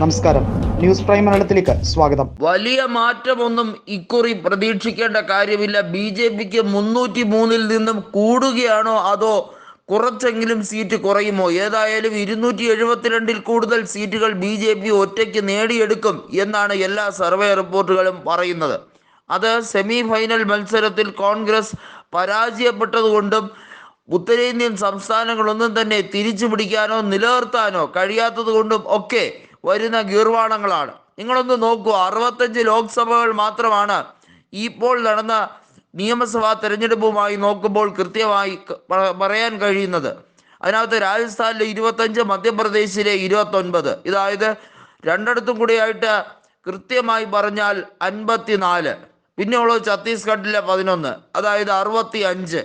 നമസ്കാരം. News prime മലയാളത്തിലേക്ക് സ്വാഗതം. വലിയ മാറ്റമൊന്നും ഇക്കുറി പ്രതീക്ഷിക്കേണ്ട കാര്യമില്ല. ബി ജെ പിക്ക് മുന്നൂറ്റി മൂന്നിൽ നിന്നും കൂടുകയാണോ അതോ കുറച്ചെങ്കിലും സീറ്റ് കുറയുമോ? ഏതായാലും ഇരുന്നൂറ്റി എഴുപത്തിരണ്ടിൽ കൂടുതൽ സീറ്റുകൾ ബി ജെ പി ഒറ്റയ്ക്ക് നേടിയെടുക്കും എന്നാണ് എല്ലാ സർവേ റിപ്പോർട്ടുകളും പറയുന്നത്. അത് സെമി ഫൈനൽ മത്സരത്തിൽ കോൺഗ്രസ് പരാജയപ്പെട്ടതുകൊണ്ടും ഉത്തരേന്ത്യൻ സംസ്ഥാനങ്ങളൊന്നും തന്നെ തിരിച്ചു പിടിക്കാനോ നിലനിർത്താനോ കഴിയാത്തതുകൊണ്ടും ഒക്കെ വരുന്ന ഗീർവാണങ്ങളാണ്. നിങ്ങളൊന്ന് നോക്കൂ അറുപത്തഞ്ച് ലോക്സഭകൾ മാത്രമാണ് ഇപ്പോൾ നടന്ന നിയമസഭാ തെരഞ്ഞെടുപ്പുമായി നോക്കുമ്പോൾ കൃത്യമായി പറയാൻ കഴിയുന്നത്. അതിനകത്ത് രാജസ്ഥാനിലെ ഇരുപത്തഞ്ച് മധ്യപ്രദേശിലെ ഇരുപത്തൊൻപത്. ഇതായത് രണ്ടിടത്തും കൂടിയായിട്ട് കൃത്യമായി പറഞ്ഞാൽ അൻപത്തിനാല്. പിന്നെയുള്ളത് ഛത്തീസ്ഗഡിലെ പതിനൊന്ന്. അതായത് അറുപത്തി അഞ്ച്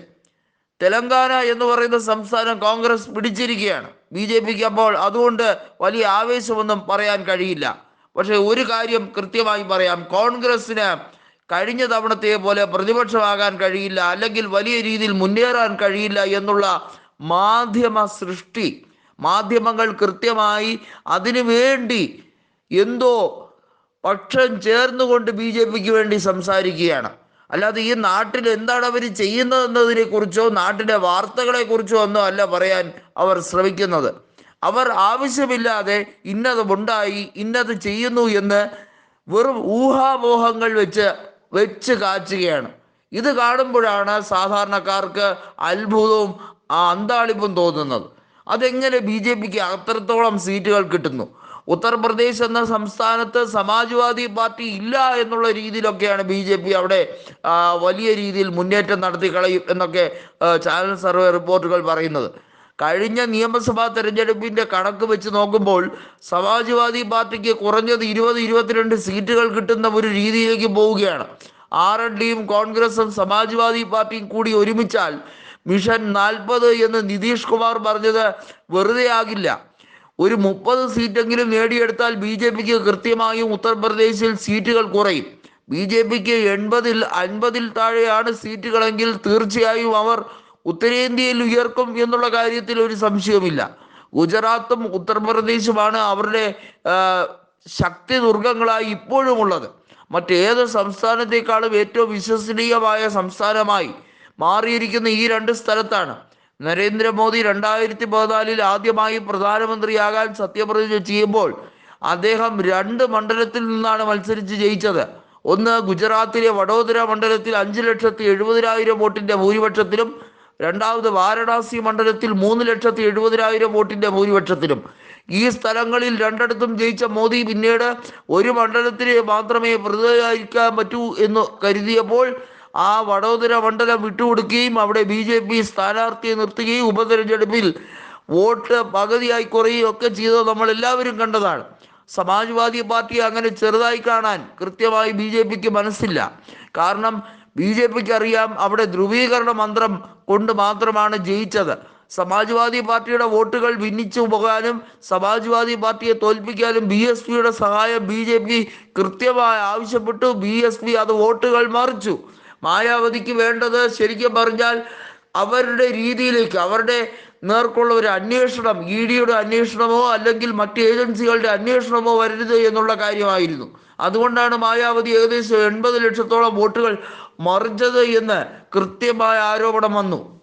തെലങ്കാന എന്ന് പറയുന്ന സംസ്ഥാനം കോൺഗ്രസ് പിടിച്ചിരിക്കുകയാണ്. ബി ജെ പിക്ക് അപ്പോൾ അതുകൊണ്ട് വലിയ ആവേശമൊന്നും പറയാൻ കഴിയില്ല. പക്ഷേ ഒരു കാര്യം കൃത്യമായി പറയാം. കോൺഗ്രസിന് കഴിഞ്ഞ തവണത്തെ പോലെ പ്രതിപക്ഷമാകാൻ കഴിയില്ല അല്ലെങ്കിൽ വലിയ രീതിയിൽ മുന്നേറാൻ കഴിയില്ല എന്നുള്ള മാധ്യമ സൃഷ്ടി മാധ്യമങ്ങൾ കൃത്യമായി അതിനു വേണ്ടി എന്തോ പക്ഷം ചേർന്നുകൊണ്ട് ബി ജെ പിക്ക് വേണ്ടി സംസാരിക്കുകയാണ്. അല്ലാതെ ഈ നാട്ടിൽ എന്താണ് അവർ ചെയ്യുന്നതെന്നതിനെ കുറിച്ചോ നാട്ടിലെ വാർത്തകളെ കുറിച്ചോ ഒന്നും അല്ല പറയാൻ അവർ ശ്രമിക്കുന്നത്. അവർ ആവശ്യമില്ലാതെ ഇന്നത് ഉണ്ടായി ഇന്നത് ചെയ്യുന്നു എന്ന് വെറും ഊഹാമോഹങ്ങൾ വെച്ച് വെച്ച് കാച്ചുകയാണ്. ഇത് കാണുമ്പോഴാണ് സാധാരണക്കാർക്ക് അത്ഭുതവും അന്താളിപ്പും തോന്നുന്നത്. അതെങ്ങനെ ബി ജെ പിക്ക് അത്രത്തോളം സീറ്റുകൾ കിട്ടുന്നു? ഉത്തർപ്രദേശ് എന്ന സംസ്ഥാനത്ത് സമാജ്വാദി പാർട്ടി ഇല്ല എന്നുള്ള രീതിയിലൊക്കെയാണ് ബി ജെ പി അവിടെ വലിയ രീതിയിൽ മുന്നേറ്റം നടത്തി കളയും എന്നൊക്കെ ചാനൽ സർവേ റിപ്പോർട്ടുകൾ പറയുന്നത്. കഴിഞ്ഞ നിയമസഭാ തെരഞ്ഞെടുപ്പിന്റെ കണക്ക് വെച്ച് നോക്കുമ്പോൾ സമാജ്വാദി പാർട്ടിക്ക് കുറഞ്ഞത് ഇരുപത് ഇരുപത്തിരണ്ട് സീറ്റുകൾ കിട്ടുന്ന ഒരു രീതിയിലേക്ക് പോവുകയാണ്. ആർ എൻ ഡിയും കോൺഗ്രസും സമാജ്വാദി പാർട്ടിയും കൂടി ഒരുമിച്ചാൽ മിഷൻ നാൽപ്പത് എന്ന് നിതീഷ് കുമാർ പറഞ്ഞത് വെറുതെ ആകില്ല. ഒരു മുപ്പത് സീറ്റെങ്കിലും നേടിയെടുത്താൽ ബി ജെ പിക്ക് കൃത്യമായും ഉത്തർപ്രദേശിൽ സീറ്റുകൾ കുറയും. ബി ജെ പിക്ക് എൺപതിൽ അൻപതിൽ താഴെയാണ് സീറ്റുകളെങ്കിൽ തീർച്ചയായും അവർ ഉത്തരേന്ത്യയിൽ ഉയർക്കും എന്നുള്ള കാര്യത്തിൽ ഒരു സംശയവുമില്ല. ഗുജറാത്തും ഉത്തർപ്രദേശുമാണ് അവരുടെ ശക്തി ദുർഗങ്ങളായി ഇപ്പോഴും ഉള്ളത്. മറ്റേത് സംസ്ഥാനത്തെക്കാളും ഏറ്റവും വിശ്വസനീയമായ സംസ്ഥാനമായി മാറിയിരിക്കുന്ന ഈ രണ്ട് സ്ഥലത്താണ്. നരേന്ദ്രമോദി രണ്ടായിരത്തി പതിനാലിൽ ആദ്യമായി പ്രധാനമന്ത്രിയാകാൻ സത്യപ്രതിജ്ഞ ചെയ്യുമ്പോൾ അദ്ദേഹം രണ്ട് മണ്ഡലത്തിൽ നിന്നാണ് മത്സരിച്ച് ജയിച്ചത്. ഒന്ന് ഗുജറാത്തിലെ വഡോദര മണ്ഡലത്തിൽ അഞ്ച് ലക്ഷത്തി എഴുപതിനായിരം വോട്ടിന്റെ ഭൂരിപക്ഷത്തിലും രണ്ടാമത് വാരണാസി മണ്ഡലത്തിൽ മൂന്ന് ലക്ഷത്തി എഴുപതിനായിരം വോട്ടിന്റെ ഭൂരിപക്ഷത്തിലും. ഈ സ്ഥലങ്ങളിൽ രണ്ടിടത്തും ജയിച്ച മോദി പിന്നീട് ഒരു മണ്ഡലത്തിന് മാത്രമേ പ്രതിനിധീകരിക്കാൻ പറ്റൂ എന്ന് കരുതിയപ്പോൾ ആ വടോദര മണ്ഡലം വിട്ടുകൊടുക്കുകയും അവിടെ ബി ജെ പി സ്ഥാനാർത്ഥിയെ നിർത്തുകയും ഉപതെരഞ്ഞെടുപ്പിൽ വോട്ട് പകുതിയായി കുറയുകയും ഒക്കെ ചെയ്തത് നമ്മൾ എല്ലാവരും കണ്ടതാണ്. സമാജ്വാദി പാർട്ടി അങ്ങനെ ചെറുതായി കാണാൻ കൃത്യമായി ബി ജെ പിക്ക് മനസ്സില്ല. കാരണം ബി ജെ പിക്ക് അറിയാം അവിടെ ധ്രുവീകരണ മന്ത്രം കൊണ്ട് മാത്രമാണ് ജയിച്ചത്. സമാജ്വാദി പാർട്ടിയുടെ വോട്ടുകൾ ഭിന്നിച്ചു പോകാനും സമാജ്വാദി പാർട്ടിയെ തോൽപ്പിക്കാനും ബി എസ് പിയുടെ സഹായം ബി ജെ പി കൃത്യമായി ആവശ്യപ്പെട്ടു. ബി എസ് പി അത് വോട്ടുകൾ മറിച്ചു. മായാവതിക്ക് വേണ്ടത് ശരിക്കും പറഞ്ഞാൽ അവരുടെ രീതിയിലേക്ക് അവരുടെ നേർക്കുള്ള ഒരു അന്വേഷണം ഇ ഡിയുടെ അന്വേഷണമോ അല്ലെങ്കിൽ മറ്റ് ഏജൻസികളുടെ അന്വേഷണമോ വരരുത് എന്നുള്ള കാര്യമായിരുന്നു. അതുകൊണ്ടാണ് മായാവതി ഏകദേശം എൺപത് ലക്ഷത്തോളം വോട്ടുകൾ മറിച്ചത് എന്ന് കൃത്യമായ ആരോപണം വന്നു.